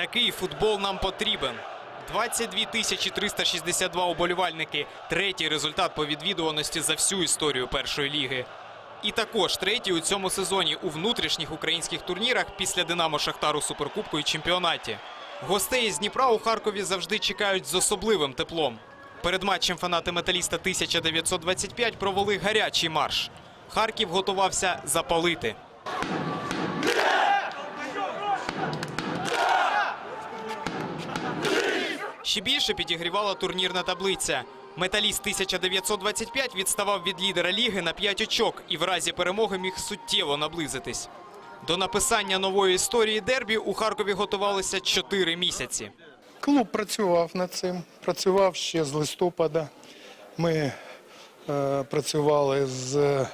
Такий футбол нам потрібен. 22 тисячі 362 уболівальники. Третій результат по відвідуваності за всю історію першої ліги. І також третій у цьому сезоні у внутрішніх українських турнірах після Динамо Шахтару Суперкубку і чемпіонаті. Гостей із Дніпра у Харкові завжди чекають з особливим теплом. Перед матчем фанати металіста 1925 провели гарячий марш. Харків готувався запалити. Ще більше підігрівала турнірна таблиця. Металіст 1925 відставав від лідера ліги на 5 очок і в разі перемоги міг суттєво наблизитись. До написання нової історії дербі у Харкові готувалися 4 місяці. Клуб працював над цим, працював ще з листопада. Ми е, працювали з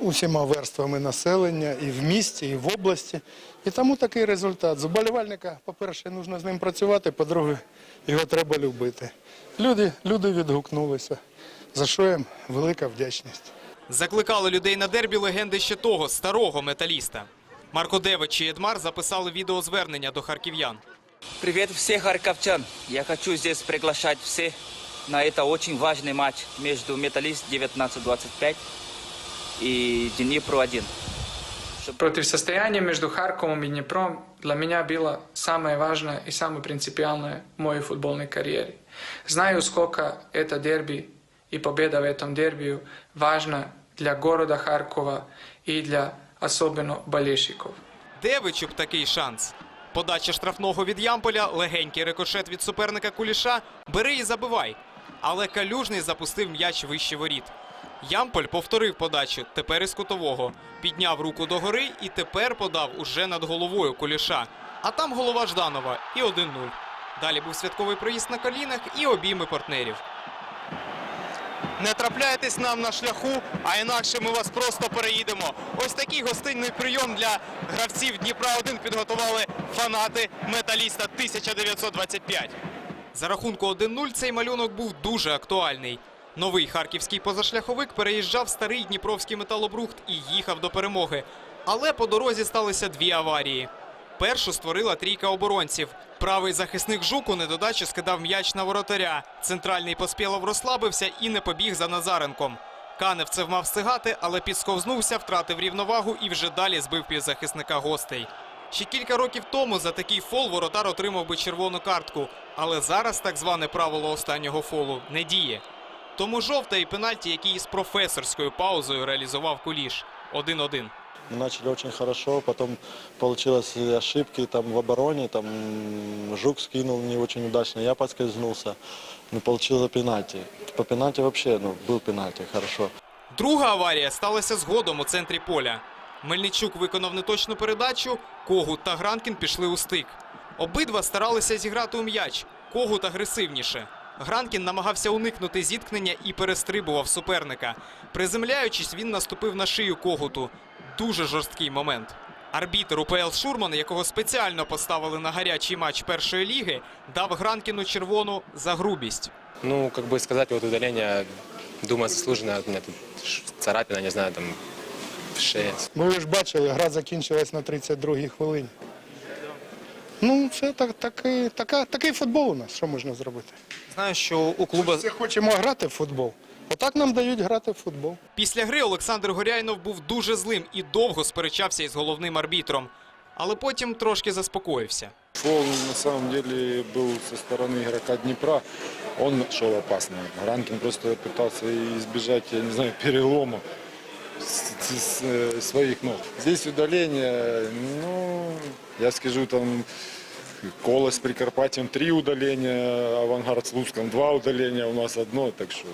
усіма верствами населення і в місті, і в області. І тому такий результат. З уболівальника, по-перше, потрібно з ним працювати, по-друге, його треба любити. Люди, люди відгукнулися, за що їм велика вдячність. Закликали людей на дербі легенди ще того старого металіста. Марко Девич і Едмар записали відеозвернення до харків'ян. Привет всех харьковчан. Я хочу здесь приглашать всех на это очень важный матч между Металлист 1925 и Днепр-1. Противостояние между Харьковом и Днепром для меня было самое важное и самое принципиальное в моей футбольной карьере. Знаю, сколько это дерби и победа в этом дерби важна для города Харькова и для особенно болельщиков. Девичу б такий шанс. Подача штрафного від Ямполя, легенький рикошет від суперника Куліша. Бери і забивай. Але Калюжний запустив м'яч вище воріт. Ямполь повторив подачу, тепер із кутового. Підняв руку догори і тепер подав уже над головою Куліша. А там голова Жданова і 1-0. Далі був святковий проїзд на колінах і обійми партнерів. Не трапляйтесь нам на шляху, а інакше ми вас просто переїдемо. Ось такий гостинний прийом для гравців Дніпра 1 підготували фанати металіста 1925. За рахунку 1-0 цей малюнок був дуже актуальний. Новий харківський позашляховик переїжджав старий дніпровський металобрухт і їхав до перемоги. Але по дорозі сталися дві аварії. Першу створила трійка оборонців. Правий захисник жук у недодачу скидав м'яч на воротаря. Центральний поспілов розслабився і не побіг за Назаренком. Каневцев мав встигати, але підсковзнувся, втратив рівновагу і вже далі збив півзахисника гостей. Ще кілька років тому за такий фол воротар отримав би червону картку, але зараз так зване правило останнього фолу не діє. Тому жовта і пенальті, який з професорською паузою реалізував Куліш. 1-1. Мы начали очень хорошо, потом получилось и ошибки там в обороне, там Жук скинул не очень удачно, я подскользнулся, не получил пенальти. По пенальти вообще, ну, был пенальти, хорошо. Друга аварія сталася згодом у центрі поля. Мельничук виконав неточну передачу, Когут та Гранкін пішли у стик. Обидва старалися зіграти у м'яч, Когут агресивніше. Гранкін намагався уникнути зіткнення і перестрибував суперника. Приземляючись, він наступив на шию Когуту. Дуже жорсткий момент. Арбітер УПЛ Шурман, якого спеціально поставили на гарячий матч першої ліги, дав Гранкіну червону за грубість. Ну, как бы сказать, вот удаление, думаю, заслуженное. У меня тут ш- царапина, не знаю, там шее. Бо ви ж бачили, гра закінчилась на 32-й хвилині. Ну, це так, такий, така, такий футбол у нас, що можна зробити. Знаю, що у клубу Всі хочемо грати в футбол. Отак нам дають грати в футбол. Після гри Олександр Горяйнов був дуже злим і довго сперечався із головним арбітром. Але потім трошки заспокоївся. Фол на самом деле был со стороны игрока Днепра. Он шел опасно. Ранкин просто пытался избежать, я не знаю, перелома с- с- с, э, своих ног. Здесь удаление, ну, я скажу, там Кола с Прикарпатием три удаления, Авангард с Луцком два удаления, у нас одно, так что,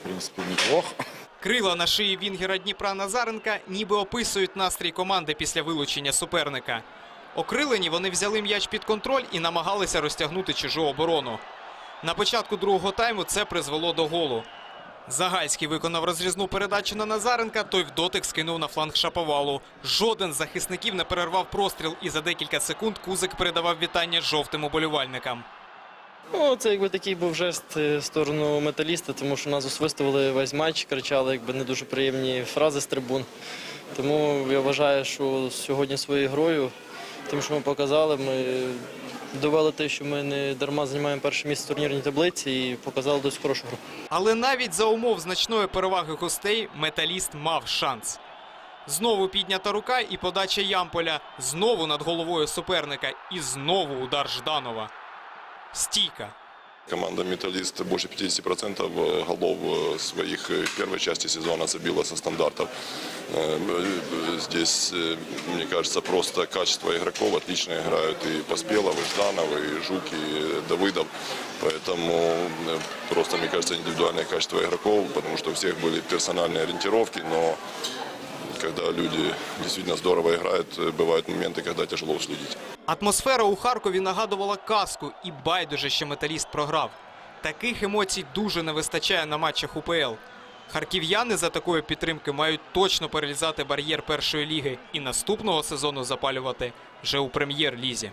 в принципе, неплохо. Крила на шиї Вінгера Дніпра Назаренка ніби описують настрій команди після вилучення суперника. Окрилені вони взяли м'яч під контроль і намагалися розтягнути чужу оборону. На початку другого тайму це призвело до голу. Загальський виконав розрізну передачу на Назаренка, той в дотик скинув на фланг Шаповалу. Жоден з захисників не перервав простріл, і за декілька секунд Кузик передавав вітання жовтим уболівальникам. Ну, це якби такий був жест е, сторону металіста, тому що нас освистували весь матч, кричали якби не дуже приємні фрази з трибун. Тому я вважаю, що сьогодні своєю грою тим, що ми показали. Ми довели те, що ми не дарма займаємо перше місце в турнірній таблиці і показали досить хорошу гру. Але навіть за умов значної переваги гостей металіст мав шанс. Знову піднята рука і подача Ямполя. Знову над головою суперника. І знову удар Жданова. Стійка. Команда «Металлист» больше 50% голов э, своих э, в первой части сезона забила со стандартов. Э, э, Здесь, э, мне кажется, просто качество игроков отлично играют и Поспелов, и Жданов, и Жук, и Давыдов. Поэтому э, просто, мне кажется, индивидуальное качество игроков, потому что у всех были персональные ориентировки, но когда люди действительно здорово играют, э, бывают моменты, когда тяжело уследить. Атмосфера у Харкові нагадувала казку, і байдуже, що металіст програв. Таких емоцій дуже не вистачає на матчах УПЛ. Харків'яни за такої підтримки мають точно перелізати бар'єр першої ліги і наступного сезону запалювати вже у прем'єр-лізі.